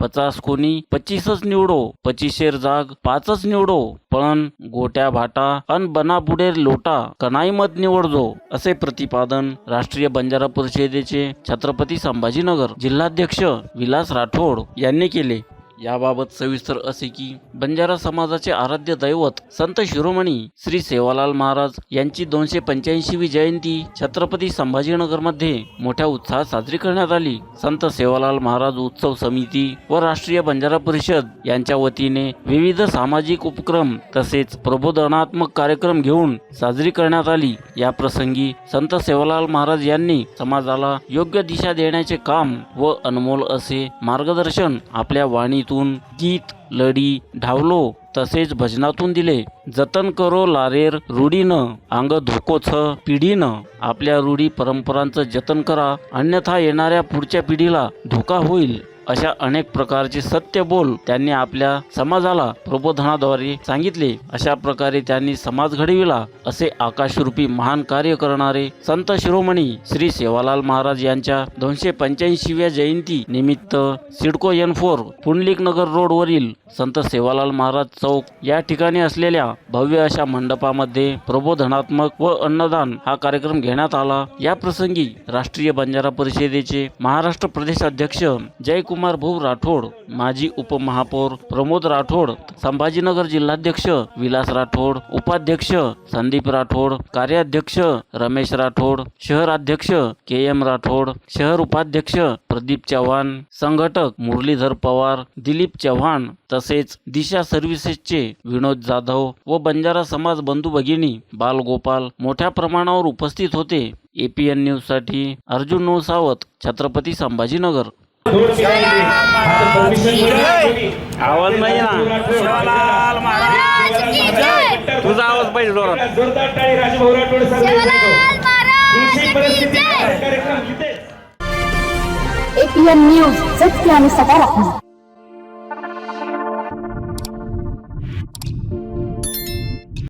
पचास कोणी पच्चीसच निवडो पच्चीसेर जाग पाचच निवडो पण गोट्या भाटा अन बना पुढे लोटा कनाई मत निवडजो असे प्रतिपादन राष्ट्रीय बंजारा परिषदेचे छत्रपती संभाजीनगर जिल्हाध्यक्ष विलास राठोड यांनी केले. याबाबत सविस्तर असे की बंजारा समाजाचे आराध्य दैवत संत शिरोमणी श्री सेवालाल महाराज यांची दोनशे पंच्याऐंशीवी जयंती छत्रपती संभाजीनगरमध्ये मोठ्या उत्साहात साजरी करण्यात आली. संत सेवालाल महाराज उत्सव समिती व राष्ट्रीय बंजारा परिषद यांच्या वतीने विविध सामाजिक उपक्रम तसेच प्रबोधनात्मक कार्यक्रम घेऊन साजरी करण्यात आली. या प्रसंगी संत सेवालाल महाराज यांनी समाजाला योग्य दिशा देण्याचे काम व अनमोल असे मार्गदर्शन आपल्या वाणीत वाणीतून गीत लढी ढावलो तसेच भजनातून दिले. जतन करो लारेर रूढीनं अंग धोकोच पिढीनं. आपल्या रूढी परंपरांचं जतन करा. अन्यथा येणाऱ्या पुढच्या पिढीला धोका होईल. अशा अनेक प्रकारचे सत्य बोल त्यांनी आपल्या समाजाला प्रबोधनाद्वारे सांगितले. अशा प्रकारे त्यांनी समाज घडविला असे आकाशरूपी महान कार्य करणारे संत शिरोमणी श्री सेवालाल महाराज यांच्या दोनशे पंच्याऐंशीव्या जयंती निमित्त CIDCO N four Pundalik Nagar road वरील संत सेवालाल महाराज चौक या ठिकाणी असलेल्या भव्य अशा मंडपामध्ये प्रबोधनात्मक व अन्नदान हा कार्यक्रम घेण्यात आला. या प्रसंगी राष्ट्रीय बंजारा परिषदेचे महाराष्ट्र प्रदेश अध्यक्ष जयकुमार भाऊ राठोड माजी उपमहापौर प्रमोद राठोड संभाजीनगर जिल्हाध्यक्ष विलास राठोड उपाध्यक्ष संदीप राठोड कार्याध्यक्ष रमेश राठोड शहराध्यक्ष के एम राठोड शहर उपाध्यक्ष प्रदीप चव्हाण संघटक मुरलीधर पवार दिलीप चव्हाण तसेच दिशा सर्व्हिसेसचे विनोद जाधव व बंजारा समाज बंधू भगिनी बालगोपाल मोठ्या प्रमाणावर उपस्थित होते. एपीएन न्यूजसाठी अर्जुन नौसावत छत्रपती संभाजीनगर. आवाज नाही ना तुझा आवाज पाहिजे जोरात. जोरदार टाळी राजभाऊ राठोड परिस्थिती कार्यक्रम एपीएन न्यूज सत्य आणि सकारात्मक